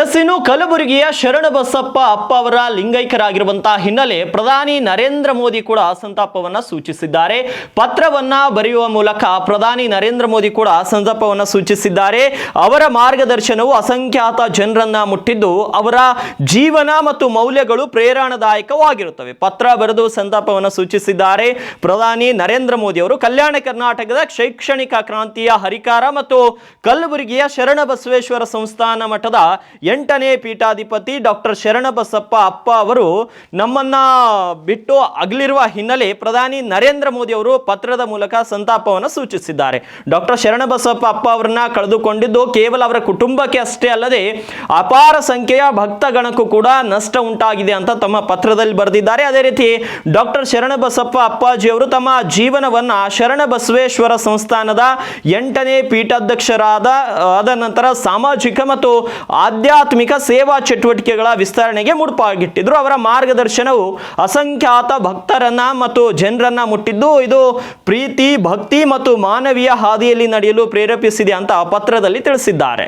S ಇನ್ನು ಕಲಬುರಗಿಯ ಶರಣಬಸಪ್ಪ ಅಪ್ಪ ಅವರ ಲಿಂಗೈಕ್ಯರಾಗಿರುವಂತಹ ಹಿನ್ನೆಲೆ ಪ್ರಧಾನಿ ನರೇಂದ್ರ ಮೋದಿ ಕೂಡ ಸಂತಾಪವನ್ನ ಸೂಚಿಸಿದ್ದಾರೆ. ಪತ್ರವನ್ನ ಬರೆಯುವ ಮೂಲಕ ಪ್ರಧಾನಿ ನರೇಂದ್ರ ಮೋದಿ ಕೂಡ ಸಂತಾಪವನ್ನ ಸೂಚಿಸಿದ್ದಾರೆ. ಅವರ ಮಾರ್ಗದರ್ಶನವು ಅಸಂಖ್ಯಾತ ಜನರನ್ನ ಮುಟ್ಟಿದ್ದು, ಅವರ ಜೀವನ ಮತ್ತು ಮೌಲ್ಯಗಳು ಪ್ರೇರಣಾದಾಯಕವಾಗಿರುತ್ತವೆ. ಪತ್ರ ಬರೆದು ಸಂತಾಪವನ್ನು ಸೂಚಿಸಿದ್ದಾರೆ. ಪ್ರಧಾನಿ ನರೇಂದ್ರ ಮೋದಿ ಅವರು ಕಲ್ಯಾಣ ಕರ್ನಾಟಕದ ಶೈಕ್ಷಣಿಕ ಕ್ರಾಂತಿಯ ಹರಿಕಾರ ಮತ್ತು ಕಲಬುರಗಿಯ ಶರಣ ಬಸವೇಶ್ವರ ಸಂಸ್ಥಾನ ಮಠದ ಎಂಟನೇ ಪೀಠಾಧಿಪತಿ ಡಾಕ್ಟರ್ ಶರಣಬಸಪ್ಪ ಅಪ್ಪ ಅವರು ನಮ್ಮನ್ನ ಬಿಟ್ಟು ಅಗಲಿರುವ ಹಿನ್ನೆಲೆ ಪ್ರಧಾನಿ ನರೇಂದ್ರ ಮೋದಿ ಅವರು ಪತ್ರದ ಮೂಲಕ ಸಂತಾಪವನ್ನು ಸೂಚಿಸಿದ್ದಾರೆ. ಡಾಕ್ಟರ್ ಶರಣಬಸಪ್ಪ ಅಪ್ಪ ಅವರನ್ನ ಕಳೆದುಕೊಂಡಿದ್ದು ಕೇವಲ ಅವರ ಕುಟುಂಬಕ್ಕೆ ಅಷ್ಟೇ ಅಲ್ಲದೆ ಅಪಾರ ಸಂಖ್ಯೆಯ ಭಕ್ತಗಣಕ್ಕೂ ಕೂಡ ನಷ್ಟ ಉಂಟಾಗಿದೆ ಅಂತ ತಮ್ಮ ಪತ್ರದಲ್ಲಿ ಬರೆದಿದ್ದಾರೆ. ಅದೇ ರೀತಿ ಡಾಕ್ಟರ್ ಶರಣಬಸಪ್ಪ ಅಪ್ಪಾಜಿ ಅವರು ತಮ್ಮ ಜೀವನವನ್ನ ಶರಣಬಸವೇಶ್ವರ ಸಂಸ್ಥಾನದ ಎಂಟನೇ ಪೀಠಾಧ್ಯಕ್ಷರಾದ, ಆದ ನಂತರ ಸಾಮಾಜಿಕ ಮತ್ತು ಆಧ್ಯಾತ್ಮಿಕ ಸೇವಾ ಚಟುವಟಿಕೆಗಳ ವಿಸ್ತರಣೆಗೆ ಮುಡುಪಾಗಿಟ್ಟಿದ್ರು. ಅವರ ಮಾರ್ಗದರ್ಶನವು ಅಸಂಖ್ಯಾತ ಭಕ್ತರನ್ನ ಮತ್ತು ಜನರನ್ನ ಮುಟ್ಟಿದ್ದು. ಇದು ಪ್ರೀತಿ, ಭಕ್ತಿ ಮತ್ತು ಮಾನವೀಯ ಹಾದಿಯಲ್ಲಿ ನಡೆಯಲು ಪ್ರೇರೇಪಿಸಿದೆ ಅಂತ ಪತ್ರದಲ್ಲಿ ತಿಳಿಸಿದ್ದಾರೆ.